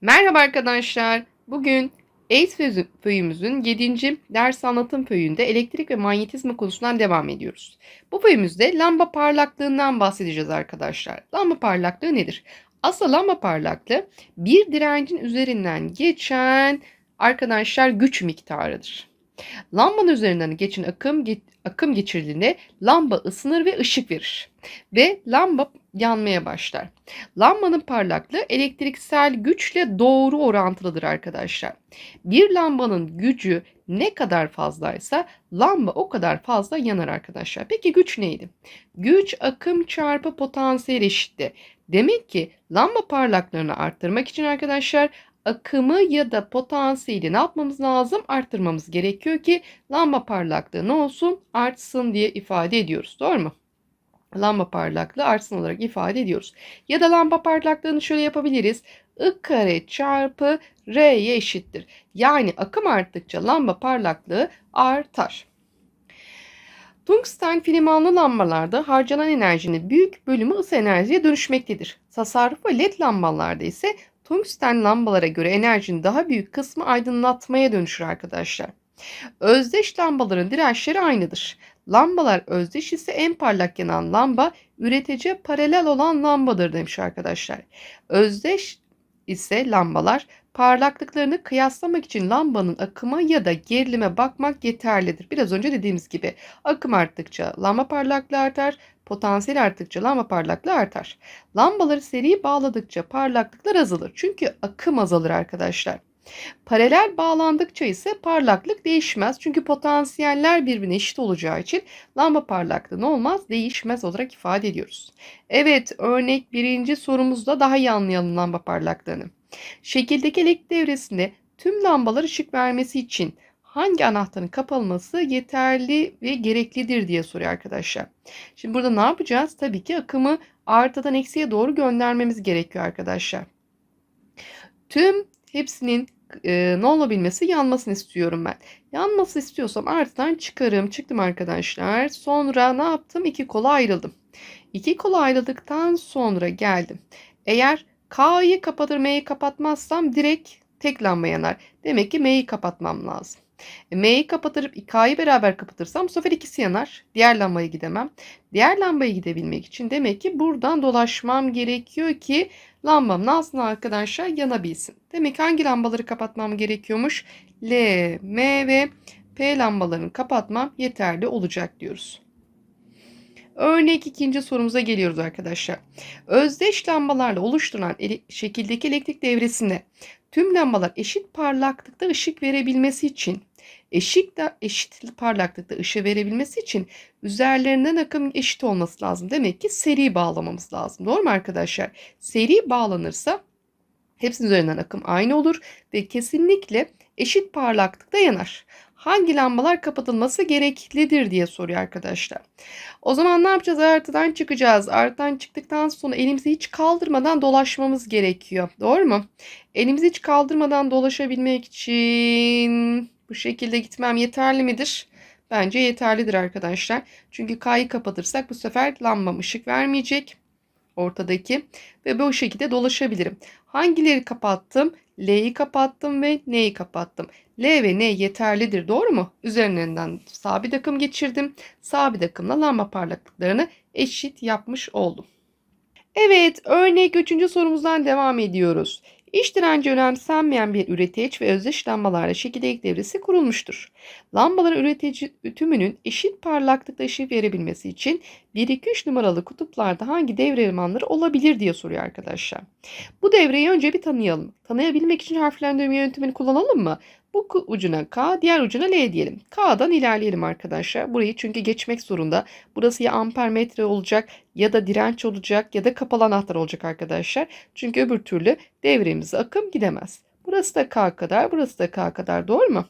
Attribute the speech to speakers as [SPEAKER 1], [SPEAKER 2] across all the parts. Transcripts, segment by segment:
[SPEAKER 1] Merhaba arkadaşlar. Bugün ACE föyümüzün 7. ders anlatım föyünde elektrik ve manyetizma konusundan devam ediyoruz. Bu föyümüzde lamba parlaklığından bahsedeceğiz arkadaşlar. Lamba parlaklığı nedir? Aslında lamba parlaklığı bir direncin üzerinden geçen arkadaşlar güç miktarıdır. Lambanın üzerinden geçen akım akım geçirildiğinde lamba ısınır ve ışık verir. Ve lamba yanmaya başlar. Lambanın parlaklığı elektriksel güçle doğru orantılıdır arkadaşlar. Bir lambanın gücü ne kadar fazlaysa lamba o kadar fazla yanar arkadaşlar. Peki güç neydi? Güç akım çarpı potansiyel eşitti. Demek ki lamba parlaklığını arttırmak için arkadaşlar akımı ya da potansiyeli ne yapmamız lazım? Arttırmamız gerekiyor ki lamba parlaklığı ne olsun? Artsın diye ifade ediyoruz. Doğru mu? Lamba parlaklığı artsın olarak ifade ediyoruz. Ya da lamba parlaklığını şöyle yapabiliriz. I kare çarpı R'ye eşittir. Yani akım arttıkça lamba parlaklığı artar. Tungsten filmanlı lambalarda harcanan enerjinin büyük bölümü ısı enerjiye dönüşmektedir. Tasarruf ve led lambalarda ise tungsten lambalara göre enerjinin daha büyük kısmı aydınlatmaya dönüşür arkadaşlar. Özdeş lambaların dirençleri aynıdır. Lambalar özdeş ise en parlak yanan lamba üretici paralel olan lambadır demiş arkadaşlar. Özdeş ise lambalar parlaklıklarını kıyaslamak için lambanın akıma ya da gerilime bakmak yeterlidir. Biraz önce dediğimiz gibi akım arttıkça lamba parlaklığı artar, potansiyel arttıkça lamba parlaklığı artar. Lambaları seri bağladıkça parlaklıklar azalır. Çünkü akım azalır arkadaşlar. Paralel bağlandıkça ise parlaklık değişmez. Çünkü potansiyeller birbirine eşit olacağı için lamba parlaklığı ne olmaz? Değişmez olarak ifade ediyoruz. Evet örnek birinci sorumuzda daha iyi anlayalım lamba parlaklığını. Şekildeki elektrik devresinde tüm lambalar ışık vermesi için hangi anahtarın kapalması yeterli ve gereklidir diye soruyor arkadaşlar. Şimdi burada ne yapacağız? Tabii ki akımı artıdan eksiye doğru göndermemiz gerekiyor arkadaşlar. Tüm hepsinin e, ne olabilmesi yanmasını istiyorum ben. Yanması istiyorsam artıdan çıkarım. Çıktım arkadaşlar. Sonra ne yaptım? İki kola ayrıldım. İki kola ayrıldıktan sonra geldim. Eğer K'yı kapatır M'yi kapatmazsam direkt tek lamba yanar. Demek ki M'yi kapatmam lazım. M'yi kapatırıp K'yı beraber kapatırsam bu sefer ikisi yanar. Diğer lambaya gidemem. Diğer lambaya gidebilmek için demek ki buradan dolaşmam gerekiyor ki lambam nasıl arkadaşlar yanabilsin. Demek ki hangi lambaları kapatmam gerekiyormuş? L, M ve P lambalarını kapatmam yeterli olacak diyoruz. Örnek ikinci sorumuza geliyoruz arkadaşlar. Özdeş lambalarla oluşturulan ele şekildeki elektrik devresinde tüm lambalar eşit parlaklıkta ışık verebilmesi için eşit de eşit parlaklıkta ışığı verebilmesi için üzerlerinden akım eşit olması lazım. Demek ki seri bağlamamız lazım. Doğru mu arkadaşlar? Seri bağlanırsa hepsinin üzerinden akım aynı olur ve kesinlikle eşit parlaklıkta yanar hangi lambalar kapatılması gereklidir diye soruyor arkadaşlar. O zaman ne yapacağız? Artıdan çıkacağız. Artıdan çıktıktan sonra elimizi hiç kaldırmadan dolaşmamız gerekiyor. Doğru mu? Elimizi hiç kaldırmadan dolaşabilmek için bu şekilde gitmem yeterli midir? Bence yeterlidir arkadaşlar. Çünkü K'yı kapatırsak bu sefer lambam ışık vermeyecek ortadaki ve bu şekilde dolaşabilirim. Hangileri kapattım? L'yi kapattım ve N'yi kapattım. L ve N yeterlidir doğru mu? Üzerinden sabit akım geçirdim. Sabit akımla lamba parlaklıklarını eşit yapmış oldum. Evet örnek 3. sorumuzdan devam ediyoruz. İş direnci önemsenmeyen bir üreteç ve özdeş lambalarla şekilde devresi kurulmuştur. Lambaların üretici tümünün eşit parlaklıkta ışık verebilmesi için 1-2-3 numaralı kutuplarda hangi devre elemanları olabilir diye soruyor arkadaşlar. Bu devreyi önce bir tanıyalım. Tanıyabilmek için harflendirme yöntemini kullanalım mı? Bu ucuna K, diğer ucuna L diyelim. K'dan ilerleyelim arkadaşlar. Burayı çünkü geçmek zorunda. Burası ya ampermetre olacak ya da direnç olacak ya da kapalı anahtar olacak arkadaşlar. Çünkü öbür türlü devremize akım gidemez. Burası da K kadar, burası da K kadar doğru mu?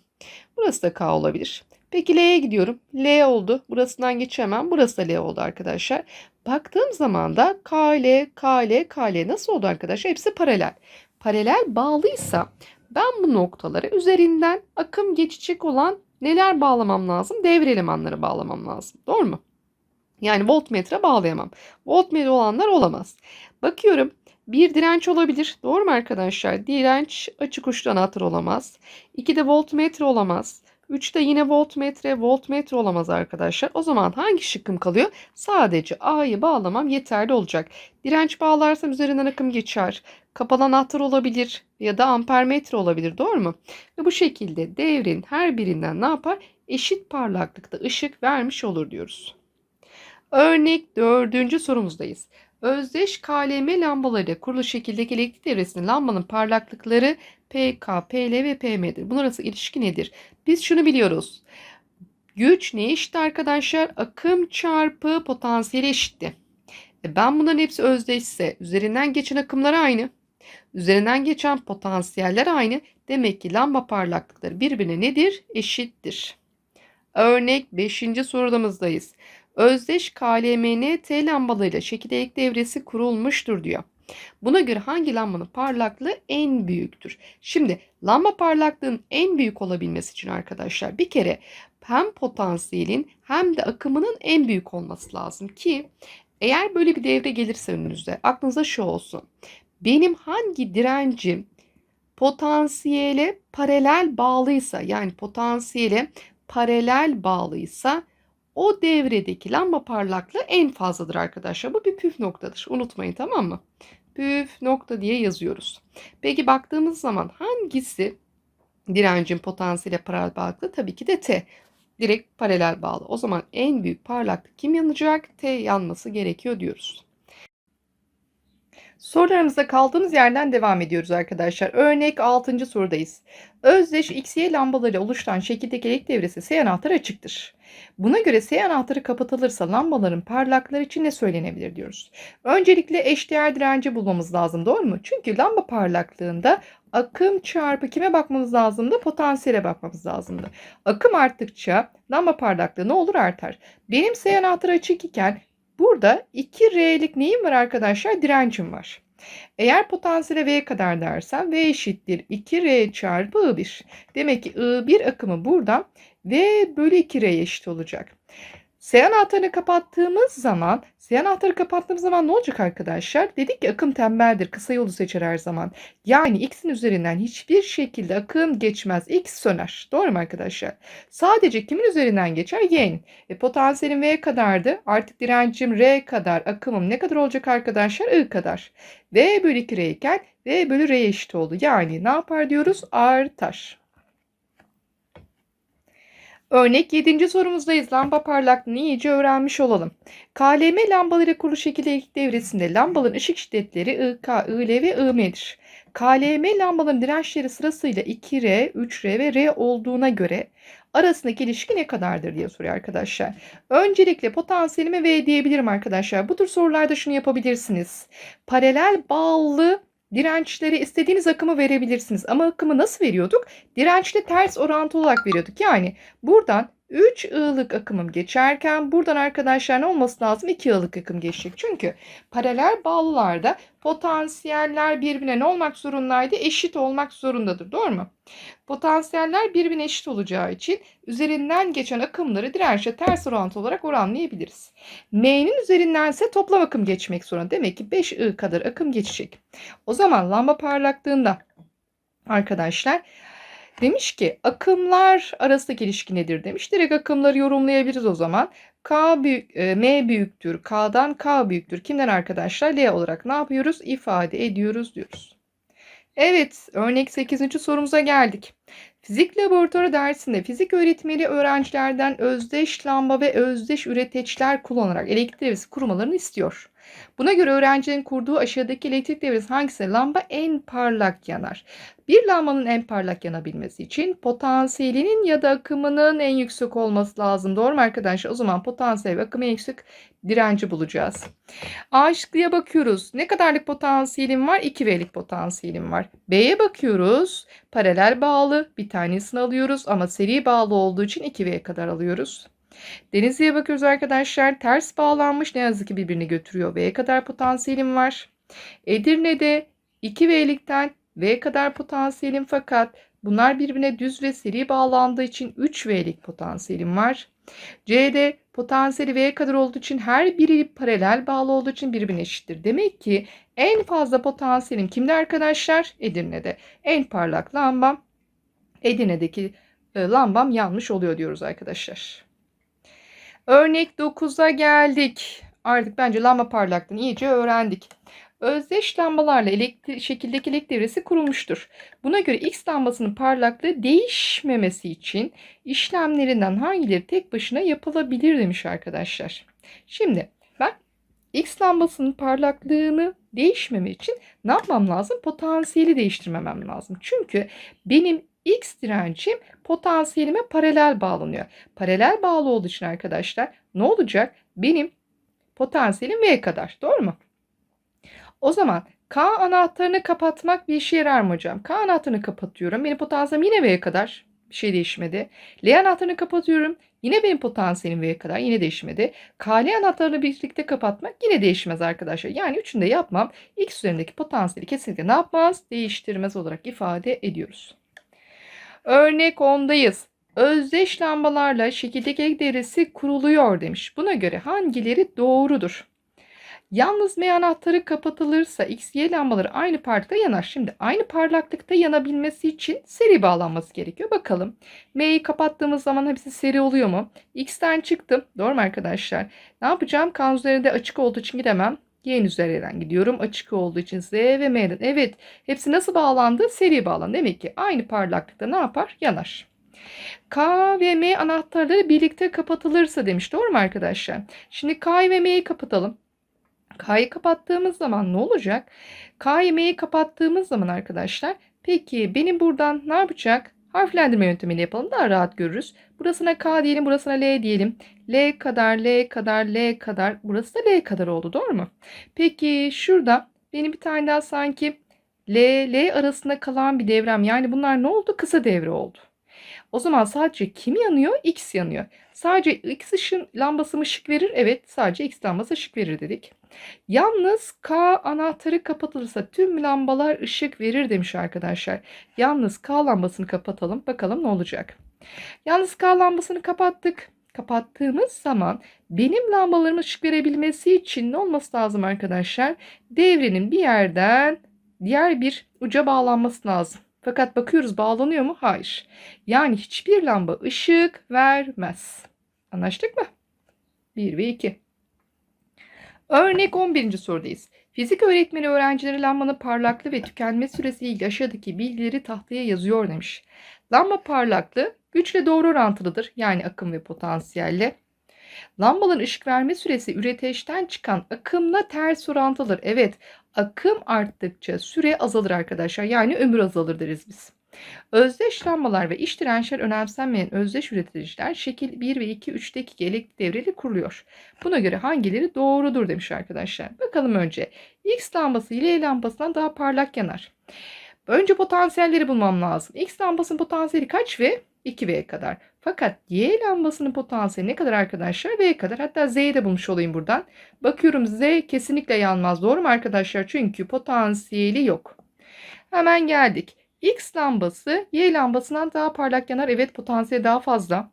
[SPEAKER 1] Burası da K olabilir. Peki L'ye gidiyorum. L oldu. Burasından geçemem. Burası da L oldu arkadaşlar. Baktığım zaman da K, L, K, L, K, L nasıl oldu arkadaşlar? Hepsi paralel. Paralel bağlıysa ben bu noktaları üzerinden akım geçecek olan neler bağlamam lazım? Devre elemanları bağlamam lazım. Doğru mu? Yani voltmetre bağlayamam. Voltmetre olanlar olamaz. Bakıyorum
[SPEAKER 2] Bir direnç olabilir. Doğru mu arkadaşlar? Direnç açık uçlu anahtar olamaz. 2 de voltmetre olamaz. 3 de yine voltmetre, voltmetre olamaz arkadaşlar. O zaman hangi şıkkım kalıyor? Sadece A'yı bağlamam yeterli olacak. Direnç bağlarsam üzerinden akım geçer. Kapalı anahtar olabilir ya da ampermetre olabilir. Doğru mu? Ve bu şekilde devrin her birinden ne yapar? Eşit parlaklıkta ışık vermiş olur diyoruz. Örnek dördüncü sorumuzdayız. Özdeş KLM lambalarıyla kurulu şekildeki elektrik devresinin lambanın parlaklıkları PK, PL ve PM'dir. Bunlar arasında ilişki nedir? Biz şunu biliyoruz. Güç ne eşit arkadaşlar? Akım çarpı potansiyeli eşitti. E ben bunların hepsi özdeşse üzerinden geçen akımlar aynı. Üzerinden geçen potansiyeller aynı. Demek ki lamba parlaklıkları birbirine nedir? Eşittir. Örnek 5. sorudamızdayız. Özdeş KLMN T lambalarıyla çekirdek devresi kurulmuştur diyor. Buna göre hangi lambanın parlaklığı en büyüktür? Şimdi lamba parlaklığın en büyük olabilmesi için arkadaşlar bir kere hem potansiyelin hem de akımının en büyük olması lazım ki eğer böyle bir devre gelirse önünüzde aklınıza şu olsun. Benim hangi direncim potansiyele paralel bağlıysa yani potansiyele paralel bağlıysa o devredeki lamba parlaklığı en fazladır arkadaşlar. Bu bir püf noktadır. Unutmayın tamam mı? Püf nokta diye yazıyoruz. Peki baktığımız zaman hangisi direncin potansiyele paralel bağlı? Tabii ki de T. Direkt paralel bağlı. O zaman en büyük parlaklık kim yanacak? T yanması gerekiyor diyoruz. Sorularımızda kaldığımız yerden devam ediyoruz arkadaşlar. Örnek 6. sorudayız. Özdeş XY lambaları oluşturan şekildeki elektrik devresi S anahtarı açıktır. Buna göre S anahtarı kapatılırsa lambaların parlaklıkları için ne söylenebilir diyoruz. Öncelikle eşdeğer direnci bulmamız lazım doğru mu? Çünkü lamba parlaklığında akım çarpı kime bakmamız lazımdı? Potansiyele bakmamız lazımdı. Akım arttıkça lamba parlaklığı ne olur artar. Benim S anahtarı açık iken burada 2R'lik neyim var arkadaşlar? Direncim var. Eğer potansiyele V kadar dersem V eşittir 2R çarpı I1. Demek ki I1 akımı buradan V bölü 2R eşit olacak. S anahtarını kapattığımız zaman, S anahtarı kapattığımız zaman ne olacak arkadaşlar? Dedik ki akım tembeldir, kısa yolu seçer her zaman. Yani X'in üzerinden hiçbir şekilde akım geçmez. X söner. Doğru mu arkadaşlar? Sadece kimin üzerinden geçer? Y'nin. E, potansiyelim V kadardı. Artık direncim R kadar, akımım ne kadar olacak arkadaşlar? I kadar. V bölü 2R iken V bölü R eşit oldu. Yani ne yapar diyoruz? Artar. Örnek 7. sorumuzdayız. Lamba parlaklığını iyice öğrenmiş olalım. KLM lambaları kurulu şekilde elektrik devresinde lambaların ışık şiddetleri IK, IL ve IM'dir. KLM lambaların dirençleri sırasıyla 2R, 3R ve R olduğuna göre arasındaki ilişki ne kadardır diye soruyor arkadaşlar. Öncelikle potansiyelime V diyebilirim arkadaşlar. Bu tür sorularda şunu yapabilirsiniz. Paralel bağlı dirençleri istediğiniz akımı verebilirsiniz. Ama akımı nasıl veriyorduk? Dirençle ters orantı olarak veriyorduk. Yani buradan 3 ığlık akımım geçerken buradan arkadaşlar ne olması lazım? 2 ığlık akım geçecek. Çünkü paralel bağlılarda potansiyeller birbirine ne olmak zorundaydı? Eşit olmak zorundadır. Doğru mu? Potansiyeller birbirine eşit olacağı için üzerinden geçen akımları dirençle ters orantı olarak oranlayabiliriz. M'nin üzerinden ise toplam akım geçmek zorunda. Demek ki 5 I kadar akım geçecek. O zaman lamba parlaklığında arkadaşlar Demiş ki akımlar arasındaki ilişki nedir demiş. Direkt akımları yorumlayabiliriz o zaman. K büyük, e, M büyüktür. K'dan K büyüktür. Kimden arkadaşlar? L olarak ne yapıyoruz? İfade ediyoruz diyoruz. Evet, örnek 8. sorumuza geldik. Fizik laboratuvarı dersinde fizik öğretmeni öğrencilerden özdeş lamba ve özdeş üreteçler kullanarak elektrik devresi kurmalarını istiyor. Buna göre öğrencinin kurduğu aşağıdaki elektrik devresi hangisi? Lamba en parlak yanar. Bir lambanın en parlak yanabilmesi için potansiyelinin ya da akımının en yüksek olması lazım. Doğru mu arkadaşlar? O zaman potansiyel ve akım en yüksek direnci bulacağız. A bakıyoruz. Ne kadarlık potansiyelim var? 2V'lik potansiyelim var. B'ye bakıyoruz. Paralel bağlı. Bir tanesini alıyoruz ama seri bağlı olduğu için 2V'ye kadar alıyoruz. Denizli'ye bakıyoruz arkadaşlar. Ters bağlanmış. Ne yazık ki birbirini götürüyor. V'ye kadar potansiyelim var. Edirne'de 2V'likten V kadar potansiyelim fakat Bunlar birbirine düz ve seri bağlandığı için 3V'lik potansiyelim var. C'de potansiyeli V kadar olduğu için her biri paralel bağlı olduğu için birbirine eşittir. Demek ki en fazla potansiyelim kimde arkadaşlar? Edirne'de. En parlak lambam Edirne'deki e, lambam yanmış oluyor diyoruz arkadaşlar. Örnek 9'a geldik. Artık bence lamba parlaklığını iyice öğrendik. Özdeş lambalarla elektri şekildeki elektrik devresi kurulmuştur. Buna göre X lambasının parlaklığı değişmemesi için işlemlerinden hangileri tek başına yapılabilir demiş arkadaşlar. Şimdi ben X lambasının parlaklığını değişmeme için ne yapmam lazım? Potansiyeli değiştirmemem lazım. Çünkü benim X direncim potansiyelime paralel bağlanıyor. Paralel bağlı olduğu için arkadaşlar ne olacak? Benim potansiyelim V kadar. Doğru mu? O zaman K anahtarını kapatmak bir işe yarar mı hocam? K anahtarını kapatıyorum. Benim potansiyelim yine V'ye kadar. Bir şey değişmedi. L anahtarını kapatıyorum. Yine benim potansiyelim V'ye kadar. Yine değişmedi. KL anahtarını birlikte kapatmak yine değişmez arkadaşlar. Yani üçünü de yapmam. X üzerindeki potansiyeli kesinlikle ne yapmaz? Değiştirmez olarak ifade ediyoruz. Örnek 10'dayız. Özdeş lambalarla şekildeki elektrik devresi kuruluyor demiş. Buna göre hangileri doğrudur? Yalnız M anahtarı kapatılırsa X, Y lambaları aynı parlaklıkta yanar. Şimdi aynı parlaklıkta yanabilmesi için seri bağlanması gerekiyor. Bakalım M'yi kapattığımız zaman hepsi seri oluyor mu? X'ten çıktım. Doğru mu arkadaşlar? Ne yapacağım? Kan üzerinde açık olduğu için gidemem. Y'nin üzerinden gidiyorum. Açık olduğu için Z ve M'den. Evet. Hepsi nasıl bağlandı? Seri bağlandı. Demek ki aynı parlaklıkta ne yapar? Yanar. K ve M anahtarları birlikte kapatılırsa demiş. Doğru mu arkadaşlar? Şimdi K ve M'yi kapatalım. K'yı kapattığımız zaman ne olacak? K'yı M'yi kapattığımız zaman arkadaşlar peki benim buradan ne yapacak? Harflendirme yöntemiyle yapalım daha rahat görürüz. Burasına K diyelim burasına L diyelim. L kadar L kadar L kadar burası da L kadar oldu doğru mu? Peki şurada benim bir tane daha sanki L L arasında kalan bir devrem yani bunlar ne oldu? Kısa devre oldu. O zaman sadece kim yanıyor? X yanıyor. Sadece X ışın lambası mı ışık verir? Evet sadece X lambası ışık verir dedik. Yalnız K anahtarı kapatılırsa tüm lambalar ışık verir demiş arkadaşlar. Yalnız K lambasını kapatalım. Bakalım ne olacak. Yalnız K lambasını kapattık. Kapattığımız zaman benim lambalarım ışık verebilmesi için ne olması lazım arkadaşlar? Devrenin bir yerden diğer bir uca bağlanması lazım. Fakat bakıyoruz bağlanıyor mu? Hayır. Yani hiçbir lamba ışık vermez. Anlaştık mı? 1 ve 2. Örnek 11. sorudayız. Fizik öğretmeni öğrencilere lambanın parlaklığı ve tükenme süresiyle aşağıdaki bilgileri tahtaya yazıyor demiş. Lamba parlaklığı güçle doğru orantılıdır. Yani akım ve potansiyelle. Lambaların ışık verme süresi üreteçten çıkan akımla ters orantılıdır. Evet, akım arttıkça süre azalır arkadaşlar. Yani ömür azalır deriz biz. Özdeş lambalar ve iç dirençler önemsenmeyen özdeş üreticiler şekil 1 ve 2, 3'teki elektrik devreli kuruluyor. Buna göre hangileri doğrudur demiş arkadaşlar. Bakalım önce. X lambası ile lambasından daha parlak yanar. Önce potansiyelleri bulmam lazım. X lambasının potansiyeli kaç V? 2V kadar. Fakat Y lambasının potansiyeli ne kadar arkadaşlar? V kadar. Hatta Z'yi de bulmuş olayım buradan. Bakıyorum Z kesinlikle yanmaz. Doğru mu arkadaşlar? Çünkü potansiyeli yok. Hemen geldik. X lambası Y lambasından daha parlak yanar. Evet potansiyeli daha fazla.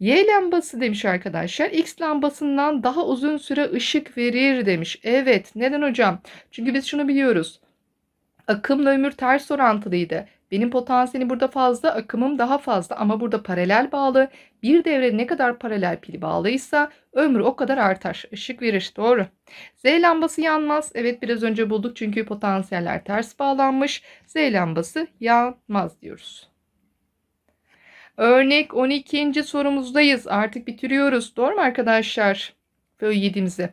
[SPEAKER 2] Y lambası demiş arkadaşlar. X lambasından daha uzun süre ışık verir demiş. Evet. Neden hocam? Çünkü biz şunu biliyoruz. Akımla ömür ters orantılıydı. Benim potansiyelim burada fazla, akımım daha fazla ama burada paralel bağlı. Bir devre ne kadar paralel pili bağlıysa ömrü o kadar artar. Işık verir. Doğru. Z lambası yanmaz. Evet biraz önce bulduk çünkü potansiyeller ters bağlanmış. Z lambası yanmaz diyoruz. Örnek 12. sorumuzdayız. Artık bitiriyoruz. Doğru mu arkadaşlar? Böyle yediğimizi.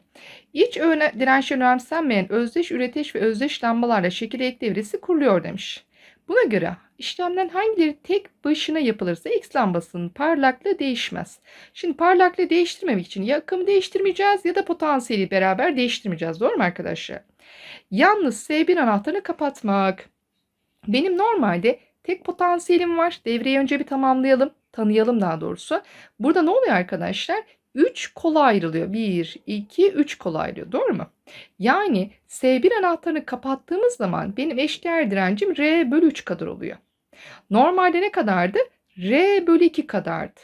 [SPEAKER 2] İç öne, dirençler önemsenmeyen özdeş üreteç ve özdeş lambalarla şekil ek devresi kuruluyor demiş. Buna göre işlemden hangileri tek başına yapılırsa X lambasının parlaklığı değişmez. Şimdi parlaklığı değiştirmemek için ya akımı değiştirmeyeceğiz ya da potansiyeli beraber değiştirmeyeceğiz. Doğru mu arkadaşlar? Yalnız S1 anahtarını kapatmak. Benim normalde tek potansiyelim var. Devreyi önce bir tamamlayalım. Tanıyalım daha doğrusu. Burada ne oluyor arkadaşlar? 3 kola ayrılıyor. 1, 2, 3 kola ayrılıyor. Doğru mu? Yani S1 anahtarını kapattığımız zaman benim eşdeğer direncim R bölü 3 kadar oluyor. Normalde ne kadardı? R bölü 2 kadardı.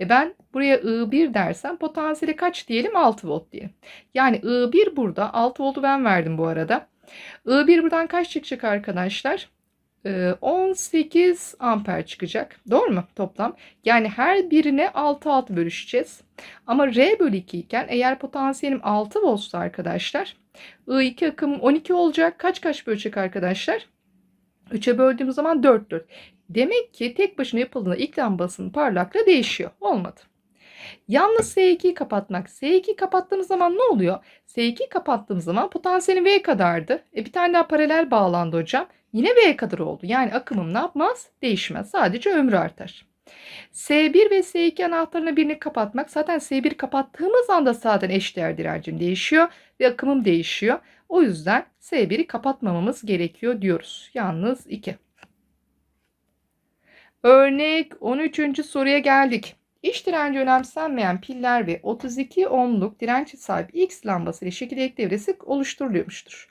[SPEAKER 2] E ben buraya I1 dersem potansiyeli kaç diyelim? 6 volt diyelim. Yani I1 burada 6 voltu ben verdim bu arada. I1 buradan kaç çıkacak arkadaşlar? Ee, 18 amper çıkacak. Doğru mu toplam? Yani her birine 6 6 bölüşeceğiz. Ama R bölü 2 iken eğer potansiyelim 6 voltsa arkadaşlar I2 akımım 12 olacak. Kaç kaç bölecek arkadaşlar? 3'e böldüğümüz zaman 4 4. Demek ki tek başına yapıldığında ilk lambasının parlaklığı değişiyor. Olmadı. Yalnız S2'yi kapatmak. S2'yi kapattığımız zaman ne oluyor? S2'yi kapattığımız zaman potansiyelim V kadardı. E bir tane daha paralel bağlandı hocam. Yine V kadar oldu. Yani akımım ne yapmaz? Değişmez. Sadece ömrü artar. S1 ve S2 anahtarına birini kapatmak. Zaten S1 kapattığımız anda zaten eşdeğer direncim değişiyor ve akımım değişiyor. O yüzden S1'i kapatmamamız gerekiyor diyoruz. Yalnız 2. Örnek 13. soruya geldik. İç direnci önemsenmeyen piller ve 32 ohmluk direnci sahip X lambası ile çekirdek devresi oluşturuluyormuştur.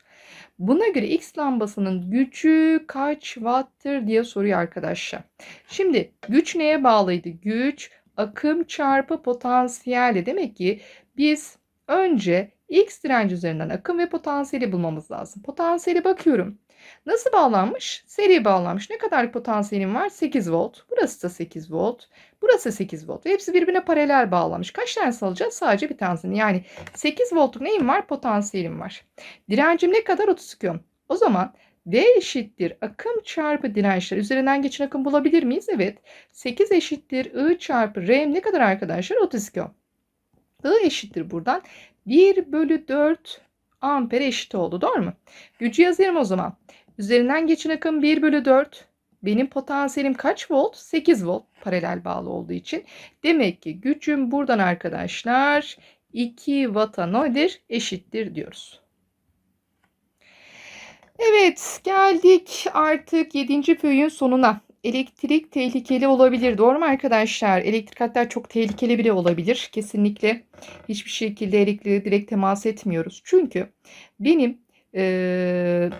[SPEAKER 2] Buna göre X lambasının gücü kaç watt'tır diye soruyor arkadaşlar. Şimdi güç neye bağlıydı? Güç akım çarpı potansiyeli. Demek ki biz önce X direnci üzerinden akım ve potansiyeli bulmamız lazım. Potansiyeli bakıyorum. Nasıl bağlanmış? Seri bağlanmış. Ne kadar potansiyelim var? 8 volt. Burası da 8 volt. Burası 8 volt. Hepsi birbirine paralel bağlanmış. Kaç tane alacağız? Sadece bir tanesini. Yani 8 voltluk neyim var? Potansiyelim var. Direncim ne kadar? 32 ohm. O zaman V eşittir akım çarpı dirençler. Üzerinden geçen akım bulabilir miyiz? Evet. 8 eşittir I çarpı R ne kadar arkadaşlar? 32 ohm. I eşittir buradan 1 bölü 4 amper eşit oldu. Doğru mu? Gücü yazayım o zaman. Üzerinden geçen akım 1 bölü 4. Benim potansiyelim kaç volt? 8 volt paralel bağlı olduğu için. Demek ki gücüm buradan arkadaşlar 2 watt'a nedir? Eşittir diyoruz. Evet geldik artık 7. föyün sonuna. Elektrik tehlikeli olabilir. Doğru mu arkadaşlar? Elektrik hatta çok tehlikeli bile olabilir. Kesinlikle hiçbir şekilde elektriğe direkt temas etmiyoruz. Çünkü benim e,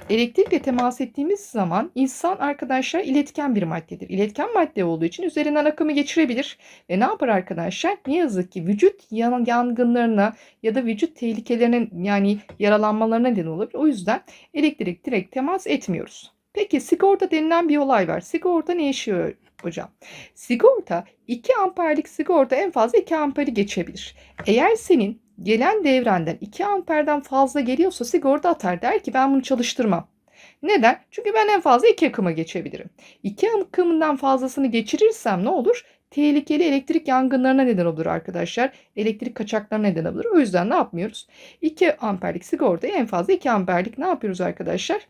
[SPEAKER 2] elektrikle temas ettiğimiz zaman insan arkadaşlar iletken bir maddedir. İletken madde olduğu için üzerinden akımı geçirebilir. Ve ne yapar arkadaşlar? Ne yazık ki vücut yan- yangınlarına ya da vücut tehlikelerine yani yaralanmalarına neden olabilir. O yüzden elektrik direkt temas etmiyoruz. Peki sigorta denilen bir olay var. Sigorta ne işiyor hocam? Sigorta 2 amperlik sigorta en fazla 2 amperi geçebilir. Eğer senin gelen devrenden 2 amperden fazla geliyorsa sigorta atar der ki ben bunu çalıştırmam. Neden? Çünkü ben en fazla 2 akıma geçebilirim. 2 akımından fazlasını geçirirsem ne olur? Tehlikeli elektrik yangınlarına neden olur arkadaşlar. Elektrik kaçaklarına neden olur. O yüzden ne yapmıyoruz? 2 amperlik sigortayı en fazla 2 amperlik ne yapıyoruz arkadaşlar?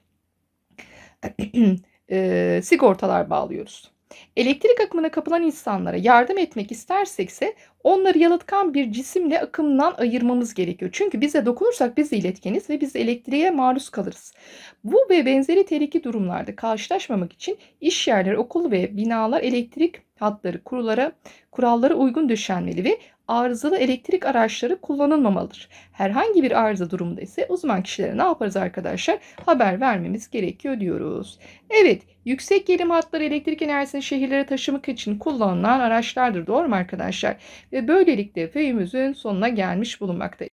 [SPEAKER 2] e, sigortalar bağlıyoruz. Elektrik akımına kapılan insanlara yardım etmek istersekse onları yalıtkan bir cisimle akımdan ayırmamız gerekiyor. Çünkü bize dokunursak biz iletkeniz ve biz elektriğe maruz kalırız. Bu ve benzeri tehlikeli durumlarda karşılaşmamak için iş yerleri, okul ve binalar elektrik hatları kurulara, kurallara uygun döşenmeli ve arızalı elektrik araçları kullanılmamalıdır. Herhangi bir arıza durumunda ise uzman kişilere ne yaparız arkadaşlar? Haber vermemiz gerekiyor diyoruz. Evet, yüksek gerilim hatları elektrik enerjisini şehirlere taşımak için kullanılan araçlardır. Doğru mu arkadaşlar? Ve böylelikle feyimizin sonuna gelmiş bulunmaktayız.